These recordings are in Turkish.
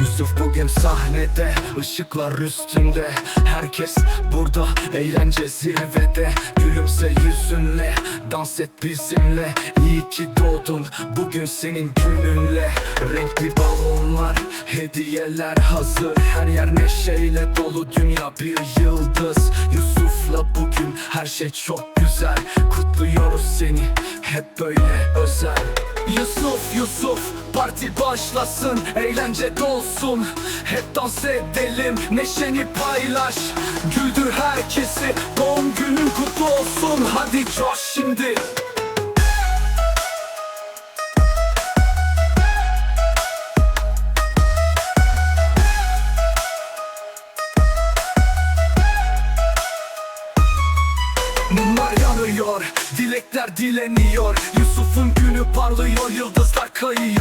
Yusuf bugün sahnede ışıklar üstünde. Herkes burada eğlence zirvede Gülümse yüzünle dans et bizimle. İyi ki doğdun bugün senin gününle. Renkli balonlar hediyeler hazır. Her yer neşeyle dolu dünya bir yıldız. Yusuf'la bugün her şey çok güzel. Kutluyoruz seni hep böyle özel. Yusuf Yusuf parti başlasın eğlence dolsun. Hep dans edelim neşeni paylaş. Güldür herkesi doğum günün kutlu olsun. Hadi coş şimdi. Mumlar yanıyor, dilekler dileniyor. Yusuf'un günü parlıyor, yıldızlar kayıyor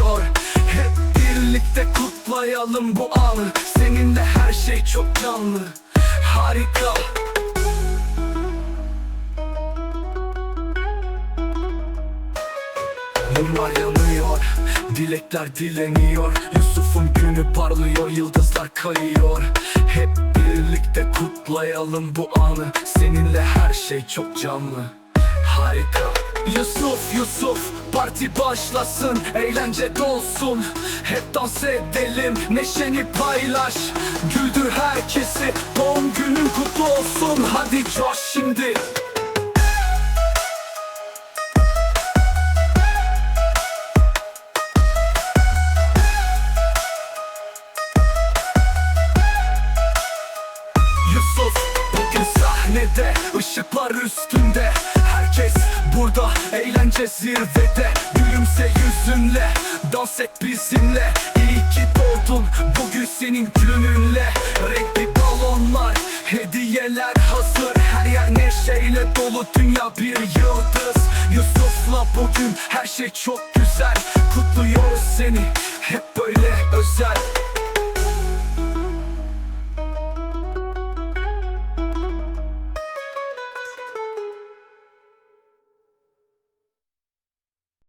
kutlayalım bu anı. Seninle her şey çok canlı. Harika. Mumlar yanıyor, dilekler dileniyor. Yusuf'un günü parlıyor, yıldızlar kayıyor. Hep birlikte kutlayalım bu anı. Seninle her şey çok canlı. Harika Yusuf Yusuf parti başlasın eğlence dolsun. Hep dans edelim neşeni paylaş. Güldür herkesi doğum günün kutlu olsun. Hadi coş şimdi sahnede ışıklar üstünde. Herkes burada eğlence zirvede. Gülümse yüzünle dans et bizimle. İyi ki doğdun bugün senin gününle. Renkli balonlar hediyeler hazır. Her yer neşeyle dolu dünya bir yıldız. Yusuf'la bugün her şey çok güzel. Kutluyoruz seni hep böyle özel